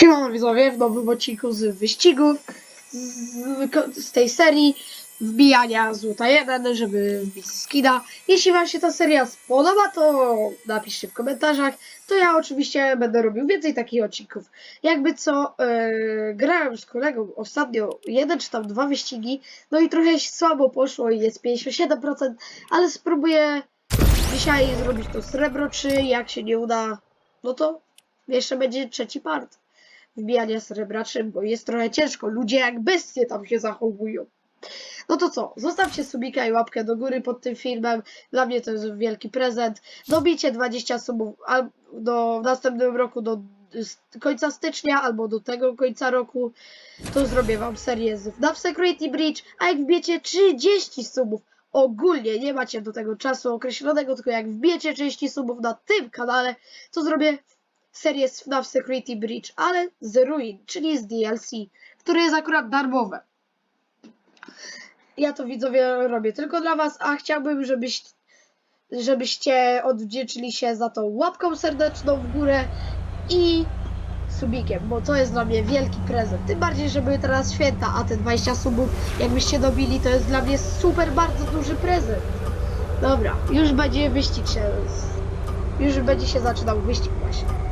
Siemano widzowie, w nowym odcinku z wyścigów z, z tej serii wbijania złota 1, żeby wbić skina. Jeśli wam się ta seria spodoba, to napiszcie w komentarzach, to ja oczywiście będę robił więcej takich odcinków. Jakby co, yy, grałem z kolegą ostatnio jeden czy tam dwa wyścigi, no i trochę się słabo poszło i jest 57%, ale spróbuję dzisiaj zrobić to srebro, czy jak się nie uda, no to jeszcze będzie trzeci part wbijania srebraczym, bo jest trochę ciężko. Ludzie jak bestie tam się zachowują. No to co? Zostawcie subika i łapkę do góry pod tym filmem. Dla mnie to jest wielki prezent. Dobicie 20 subów do w następnym roku do końca stycznia albo do tego końca roku. To zrobię wam serię z FNAF Security Bridge, a jak wbijecie 30 subów ogólnie, nie macie do tego czasu określonego, tylko jak wbijecie 30 subów na tym kanale, to zrobię serię z FNAF Security Bridge, ale z Ruin, czyli z DLC, które jest akurat darmowe. Ja to widzowie robię tylko dla was, a chciałbym, żebyś, żebyście odwdzięczyli się za tą łapką serdeczną w górę i subikiem, bo to jest dla mnie wielki prezent. Tym bardziej, że były teraz święta, a te 20 subów, jakbyście dobili, to jest dla mnie super bardzo duży prezent. Dobra, już będzie wyścig się. Już będzie się zaczynał wyścig właśnie.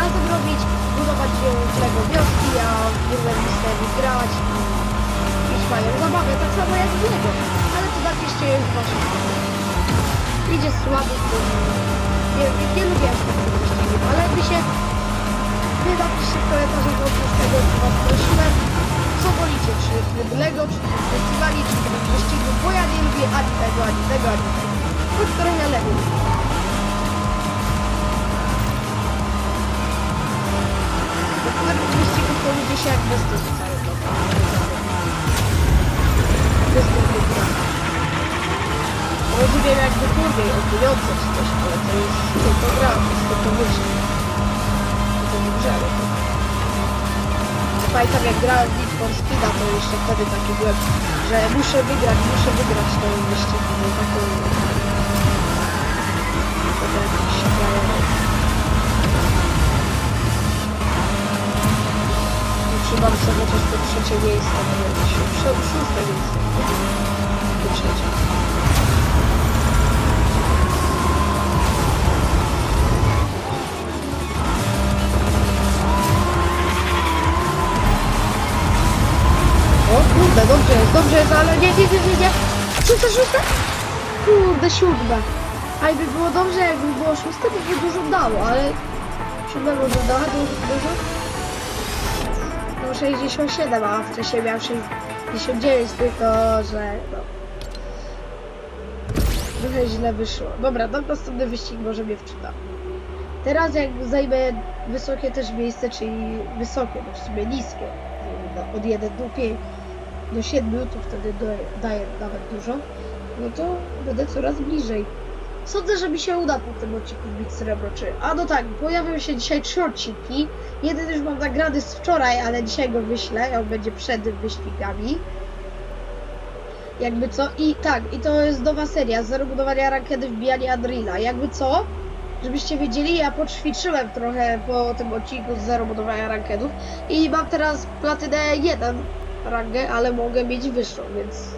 Razem robić, budować y, z Lego wioski, a w Wonder Mystery grać, mieć mają zabawę, tak samo jak w Lego. Ale to napiszcie w waszym Idzie słabo, bo nie, nie, nie lubię aż wyścigów, ale jakby się wy napiszcie w komentarzach oprócz tego, co was prosiłem, co wolicie, czy tryb Lego, czy tryb festiwali, czy tryb wyścigów, bo ja nie lubię ani tego, ani tego, ani tego. Choć trochę Lego. Bo w tryb wyścigów to ludzie się jak besty rzucają do Rozumiem jakby turniej o pieniądze czy coś, ale to jest tylko gra, to jest tylko myśl. To nie grze, to... Pamiętam jak grałem w Need for Speeda, to jeszcze wtedy taki byłem, że muszę wygrać, muszę wygrać tą wyścig, bo taką... Wtedy jakiś Trzymam sobie też to trzecie miejsce, bo jakieś szó- szóste miejsce. To trzecie. O kurde, dobrze jest, dobrze jest, ale nie, nie, nie, nie, nie. Szósta, szósta? Kurde, siódma. A jakby było dobrze, jakby było szóste, to by dużo dało, ale siódmego nie dało dużo, dużo. No 67, a wcześniej miał 69, tylko że no. Trochę źle wyszło. Dobra, no następny wyścig może mnie wczyta. Teraz jak zajmę wysokie też miejsce, czyli wysokie, no w sumie niskie, no, od 1 do 5, do 7, to wtedy do, daję nawet dużo, no to będę coraz bliżej. Sądzę, że mi się uda po tym odcinku wbić srebro 3. A no tak, pojawią się dzisiaj trzy odcinki. Jeden już mam nagrany z wczoraj, ale dzisiaj go wyślę, on będzie przed wyścigami. Jakby co? I tak, i to jest nowa seria, zero budowania rakiety, wbijania Adrila. Jakby co? Żebyście wiedzieli, ja poćwiczyłem trochę po tym odcinku z zero budowania ranketów i mam teraz platynę 1 rangę, ale mogę mieć wyższą, więc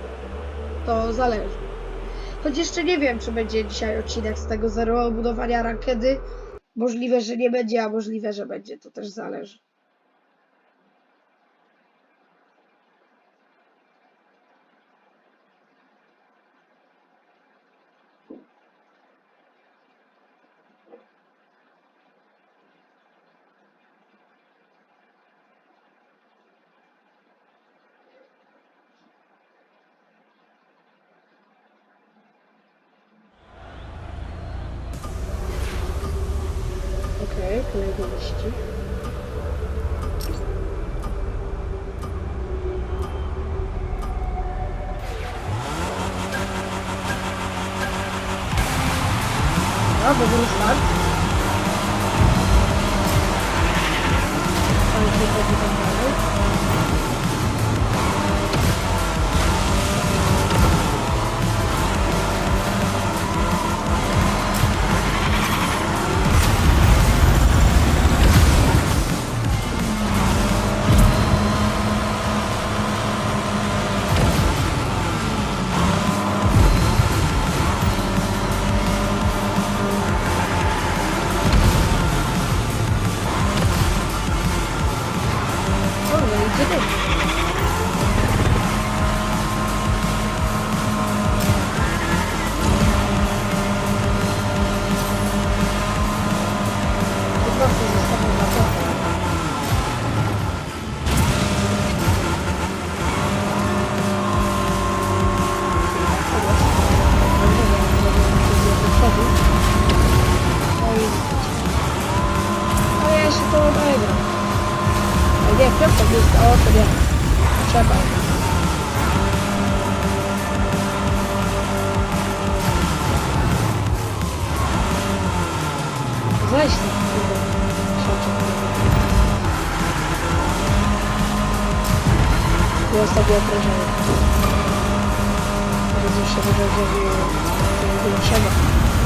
to zależy. Choć jeszcze nie wiem, czy będzie dzisiaj odcinek z tego zero budowania rankedy. Możliwe, że nie będzie, a możliwe, że będzie, to też zależy. Kolejny wyścig. No, dobry start. Trzeba. Krzaczek. I ostatnie obrażenie. Już się zrobiło gorszego.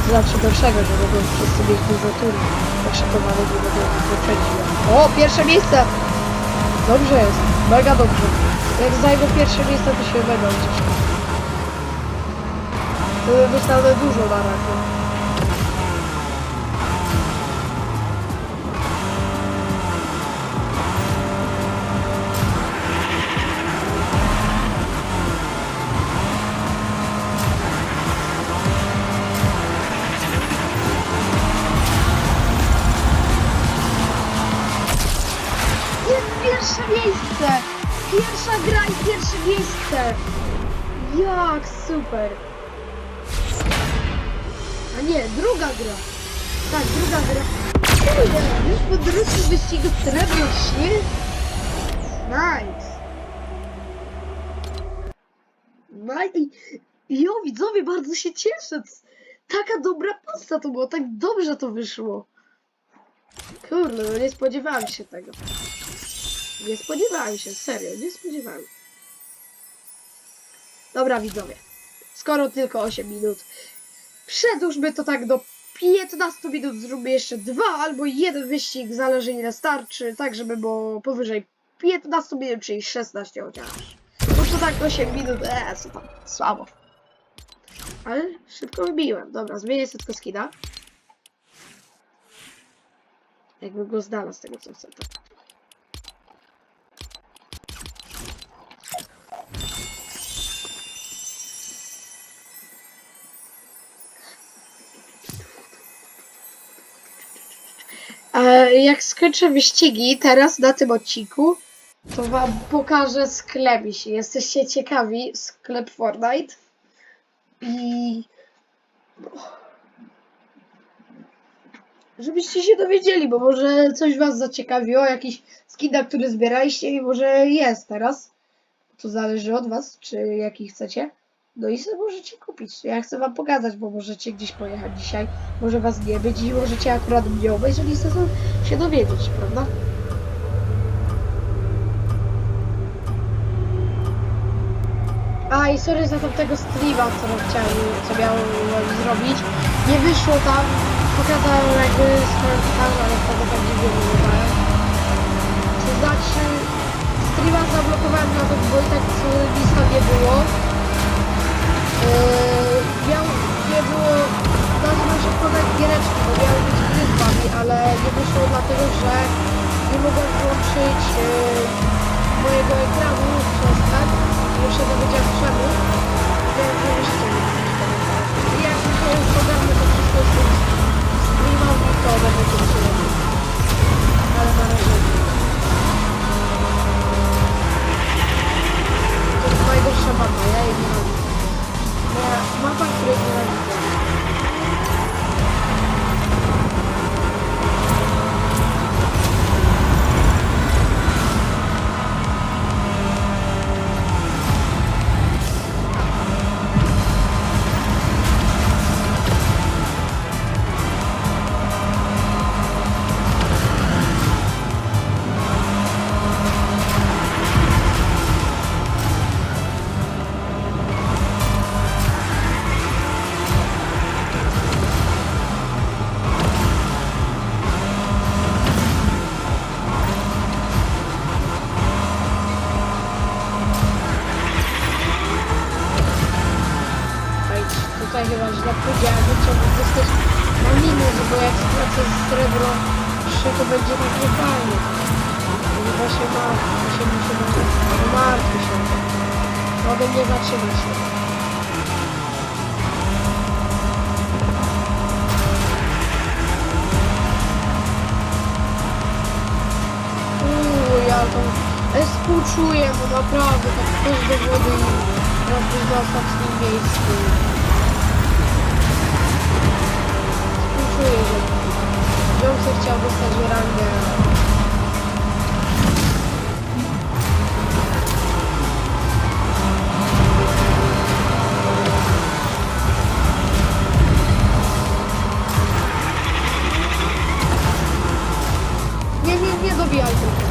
To znaczy gorszego, że będą wszyscy mieć dużo tury. Jak szatowany nie będą wyprzedzić. O, pierwsze miejsce! Dobrze jest, mega dobrze. Jak zajmę pierwsze miejsce, to się. To dostanę dużo na. Miejsce! Pierwsza gra i pierwsze miejsce! Jak super! A nie, druga gra. Tak, druga gra. Kurde, już po drugim wyścigu srebrno śnieg? Nice! No i jo, widzowie, bardzo się cieszę. Taka dobra pasta to było, tak dobrze to wyszło. Kurde, no nie spodziewałem się tego. Nie spodziewałem się, serio, nie spodziewałem. Dobra, widzowie. Skoro tylko 8 minut, przedłużmy to tak do 15 minut, zróbmy jeszcze dwa albo jeden wyścig, zależy ile starczy, tak żeby było powyżej 15 minut, czyli 16 chociaż. No to tak 8 minut, eee, co tam, słabo. Ale szybko wybiłem. Dobra, zmienię sobie tylko skina. Jakby go znalazł z tego co chcę. Tak. E, jak skończę wyścigi teraz na tym odcinku, to wam pokażę sklep, jeśli jesteście ciekawi, sklep Fortnite. I żebyście się dowiedzieli, bo może coś was zaciekawiło, jakiś skin, który zbieraliście i może jest teraz. To zależy od was, czy jaki chcecie. No i sobie możecie kupić. Ja chcę wam pokazać, bo możecie gdzieś pojechać dzisiaj, może was nie być i możecie akurat mnie obejrzeć i chcę się dowiedzieć, prawda? A i sorry za tamtego streama, co chciałem, co miałem zrobić. Nie wyszło tam, pokazałem jakby swoją twarz, ale wtedy tak dziwnie wyglądałem. To znaczy, streama zablokowałem na to, bo i tak tam nie było. Nie wyszło dlatego, że nie mogłem włączyć yy, mojego ekranu przez tak. Już się czemu. Jeszcze nie powiedziałem, że trzeba dostać na minus, bo jak stracę srebro 3 to będzie tak niefajnie. I właśnie martwię się, muszę martwię się. Mogę nie zatrzymać się. Uuu, ja to współczuję, bo naprawdę tak ktoś do wody i robisz na ostatnim miejscu. Współczuję, że Johnson chciał dostać rangę. Nie, nie, nie dobijaj tego.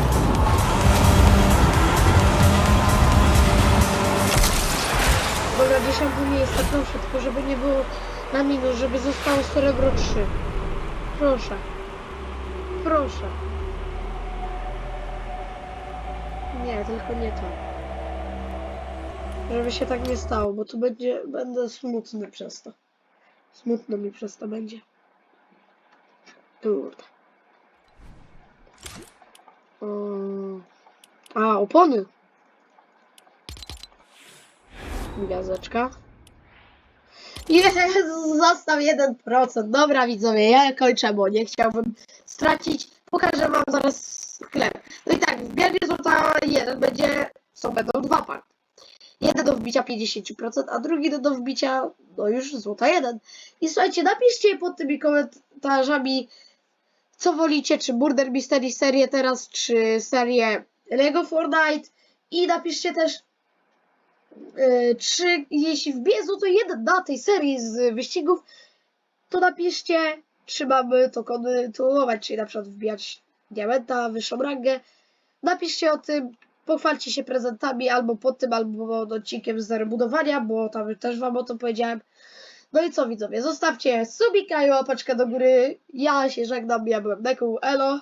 Dobra, dziesiąte miejsce, proszę, tylko żeby nie było na minus, żeby zostało srebro 3. Proszę. Proszę. Nie, tylko nie to. Żeby się tak nie stało, bo tu będzie, będę smutny przez to. Smutno mi przez to będzie. Kurde. Mm. A, opony. Gwiazdeczka. Jezu, zostaw 1%. Dobra widzowie, ja kończę, bo nie chciałbym stracić. Pokażę wam zaraz sklep. No i tak, w Biarbie Złota 1 będzie, są będą dwa party. Jeden do wbicia 50%, a drugi do, do wbicia, no już Złota 1. I słuchajcie, napiszcie pod tymi komentarzami, co wolicie, czy Murder Mystery serię teraz, czy serię Lego Fortnite. I napiszcie też, czy jeśli wbije to jeden na tej serii z wyścigów, to napiszcie, czy mamy to kontynuować, czyli na przykład wbijać diamenta, wyższą rangę. Napiszcie o tym, pochwalcie się prezentami albo pod tym, albo odcinkiem z rebudowania, bo tam też wam o tym powiedziałem. No i co widzowie, zostawcie subika i łapeczkę do góry. Ja się żegnam, ja byłem Neku, elo.